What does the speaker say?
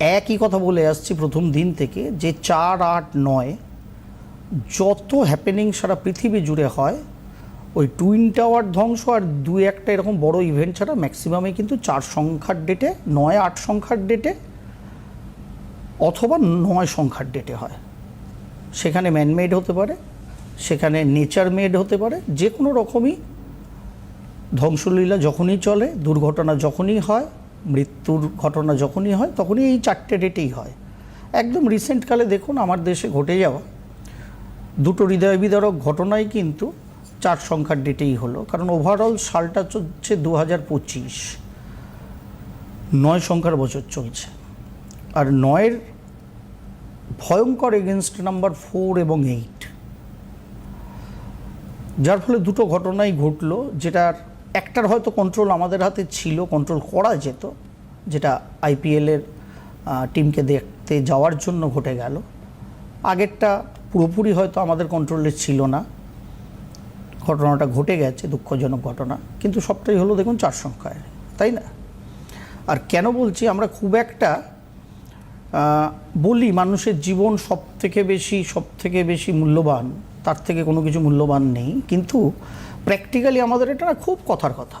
একই কথা বলে আসছি প্রথম দিন থেকে যে চার আট নয় যত হ্যাপেনিং সারা পৃথিবী জুড়ে হয়, ওই টুইন টাওয়ার ধ্বংস আর দু একটা এরকম বড় ইভেন্ট ছাড়া ম্যাক্সিমামে কিন্তু চার সংখ্যার ডেটে নয়, আট সংখ্যার ডেটে অথবা নয় সংখ্যার ডেটে হয়। সেখানে ম্যানমেড হতে পারে, সেখানে নেচার মেড হতে পারে, যে কোনো রকমই ধ্বংসলীলা যখনই চলে, দুর্ঘটনা যখনই হয় মৃত্যুর ঘটনা যখনই হয়, তখনই এই চারটে ডেটেই হয়। একদম রিসেন্টকালে দেখুন, আমার দেশে ঘটে যাওয়া দুটো হৃদয় বিদারক ঘটনাই কিন্তু চার সংখ্যার ডেটেই হলো। কারণ ওভারঅল সালটা চলছে দু হাজার পঁচিশ। নয় সংখ্যার বছর চলছে। আর নয়ের ভয়ঙ্কর এগেনস্ট নাম্বার ফোর এবং এইট যার ফলে দুটো ঘটনাই ঘটলো, যেটার একটার হয়তো কন্ট্রোল আমাদের হাতে ছিল কন্ট্রোল করা যেত, যেটা আইপিএলের টিমকে দেখতে যাওয়ার জন্য ঘটে গেল। আগেরটা পুরোপুরি হয়তো আমাদের কন্ট্রোলে ছিল না। ঘটনাটা ঘটে গেছে, দুঃখজনক ঘটনা। কিন্তু সবটাই হলো দেখুন চার সংখ্যায়, তাই না? আর কেন বলছি, আমরা খুব একটা বলি মানুষের জীবন সব থেকে বেশি সব থেকে বেশি মূল্যবান। তার থেকে কোনো কিছু মূল্যবান নেই। কিন্তু প্র্যাকটিক্যালি আমাদের এটা খুব কথার কথা।